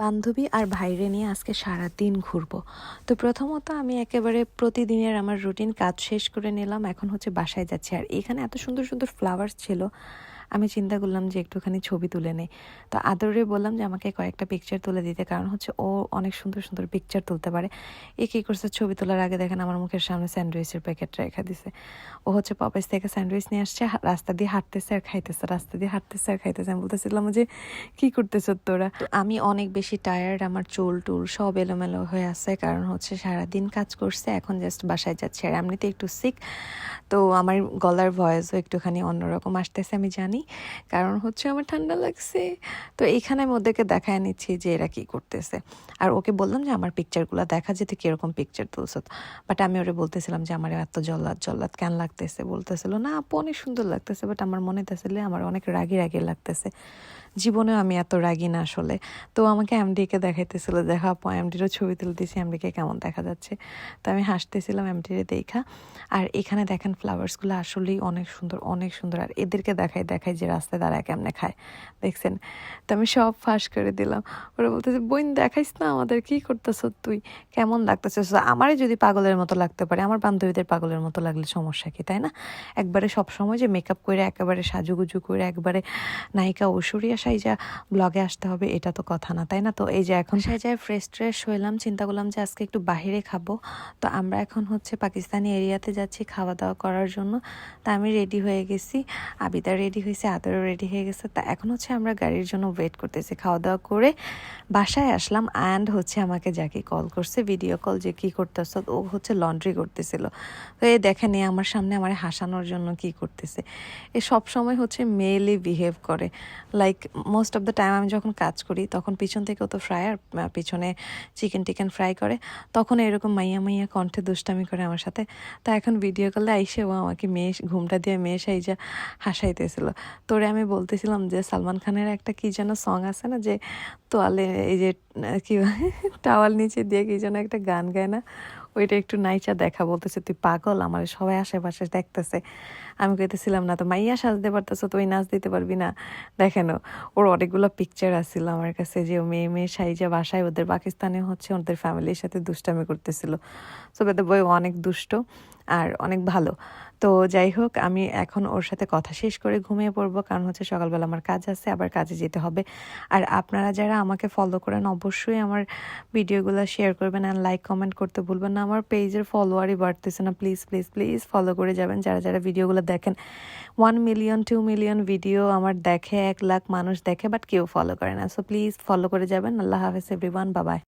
বান্ধবী আর ভাইরে নিয়ে আজকে সারা দিন ঘুরবো। তো প্রথমত আমি একেবারে প্রতিদিনের আমার রুটিন কাজ শেষ করে নিলাম, এখন হচ্ছে বাসায় যাচ্ছি। আর এখানে এত সুন্দর সুন্দর ফ্লাওয়ার্স ছিল আমি চিন্তা করলাম যে একটুখানি ছবি তুলে নেই। তো আদরে বললাম যে আমাকে কয়েকটা পিকচার তুলে দিতে, কারণ হচ্ছে ও অনেক সুন্দর সুন্দর পিকচার তুলতে পারে। এ কী করছে? ছবি তোলার আগে দেখেন আমার মুখের সামনে স্যান্ডউইচের প্যাকেট রেখে দিছে। ও হচ্ছে পপাইস থেকে স্যান্ডউইচ নিয়ে আসছে রাস্তা দিয়ে হাঁটতেছে আর খাইতেছে, রাস্তা দিয়ে হাঁটতেছে আর খাইতেছে। আমি বলতেছিলাম যে, কি করতেছো তোরা? আমি অনেক বেশি টায়ার্ড আমার চুল টুল সব এলোমেলো হয়ে আছে, কারণ হচ্ছে সারাদিন কাজ করছে, এখন জাস্ট বাসায় যাচ্ছে। আর এমনিতে একটু সিক তো আমার গলার ভয়েসও একটুখানি অন্যরকম আসতেছে, আমি জানি। কারণ হচ্ছে আমার ঠান্ডা লাগছে। তো এইখানে আমি ওদেরকে দেখায় নিচ্ছি যে এরা কি করতেছে। আর ওকে বললাম যে, আমার পিকচারগুলো দেখা যেতে কীরকম পিকচার তুলছত বাট আমি ওরে বলতেছিলাম যে আমার এত জল্লাদ জল্লাদ কেন লাগতেছে? বলতেছিল, না, আপু, অনেক সুন্দর লাগতেছে বাট আমার মনে তাছিল আমার অনেক রাগি রাগি লাগতেছে। জীবনেও আমি এত রাগি না আসলে। তো আমাকে এমডিকে দেখাইতেছিল দেখা আপু এমডিরও ছবি তুলে দিয়েছি এমডিকে কেমন দেখা যাচ্ছে? তো আমি হাসতেছিলাম এমডিরে দেখা। আর এখানে দেখেন ফ্লাওয়ার্সগুলো আসলেই অনেক সুন্দর অনেক সুন্দর। আর এদেরকে দেখাই দেখাই যে রাস্তায় দাঁড়ায় কেমনে খায়। দেখছেন? তো আমি সব ফাঁস করে দিলাম। ওরা বলতেছে, বোন, দেখাইস না আমাদের, কি করতেছ তুই? কেমন লাগতেছে? আমারই যদি পাগলের মতো লাগতে পারে, আমার বান্ধবীদের পাগলের মতো লাগলে সমস্যা কি, তাই না? একবারে সব সময় যে মেকআপ করে, একেবারে সাজুগুজু করে, একবারে নায়িকা ঐশ্বরিয়া সাইজা ব্লগে আসতে হবে, এটা তো কথা না, তাই না? তো এই যে এখন সাইজায় ফ্রেশ ট্রেশ হইলাম, চিন্তা করলাম যে আজকে একটু বাইরে খাব। তো আমরা এখন হচ্ছে পাকিস্তানি এরিয়াতে যাচ্ছি খাওয়া দাওয়া করার জন্য। তা আমি রেডি হয়ে গেছি, আবিদা রেডি হয়েছে আদরও রেডি হয়ে গেছে। তা এখন হচ্ছে আমরা গাড়ির জন্য ওয়েট করতেছি খাওয়া দাওয়া করে বাসায় আসলাম অ্যান্ড হচ্ছে আমাকে যাকে কল করছে ভিডিও কল যে কী করতেছ, ও হচ্ছে লন্ড্রি করতেছিল। তো এ দেখেন এ আমার সামনে আমার হাসানোর জন্য কি করতেছে। এ সব সময় হচ্ছে মেয়েলি বিহেভ করে। Like most of the time আমি যখন কাজ করি, তখন পিছন থেকে তো ফ্রায়ার পিছনে চিকেন টিকেন ফ্রাই করে। তখন এরকম মাইয়া মাইয়া কণ্ঠে দুষ্টামি করে আমার সাথে। তা এখন ভিডিও কলে আইসে ও আমাকে মেয়ে, ঘুমটা দিয়ে মেয়ে সাইজা হাসাইতেছিল। তোরে আমি বলতেছিলাম যে, সালমান খানের একটা কি যেন সং আছে না, যে তোয়ালে এই যে কি টাওয়াল নিচে দিয়ে কি যেন একটা গান গায় না? ওইটা একটু নাইচা দেখা বলতেছে, তুই পাগল, আমার সবাই আশেপাশে দেখতেছে। আমি কইতেছিলাম না, তো মাইয়া সাজতে পারতেছো তুই নাচ দিতে পারবি না। দেখেন, ওর অনেকগুলো পিকচার আসছিল আমার কাছে, যে মেয়ে মেয়ে সাইজা বাসায়, ওদের পাকিস্তানে হচ্ছে, ওদের ফ্যামিলির সাথে দুষ্টামি করতেছিল। সো বই অনেক দুষ্ট। আর অনেক ভালো। তো যাই হোক, আমি এখন ওর সাথে কথা শেষ করে ঘুমিয়ে পড়ব, কারণ হচ্ছে সকালবেলা আমার কাজ আছে, আবার কাজে যেতে হবে। আর আপনারা যারা আমাকে ফলো করেন, অবশ্যই আমার ভিডিওগুলো শেয়ার করবেন আর লাইক কমেন্ট করতে ভুলবেন না। আমার পেজের ফলোয়ারই বাড়তেছে না। প্লিজ প্লিজ প্লিজ ফলো করে যাবেন। যারা যারা ভিডিওগুলো দেখেন one million two million video আমার দেখে, এক লাখ মানুষ দেখে বাট কেউ ফলো করে না। সো প্লিজ ফলো করে যাবেন। আল্লাহ হাফেজ এভরিওয়ান বাবাই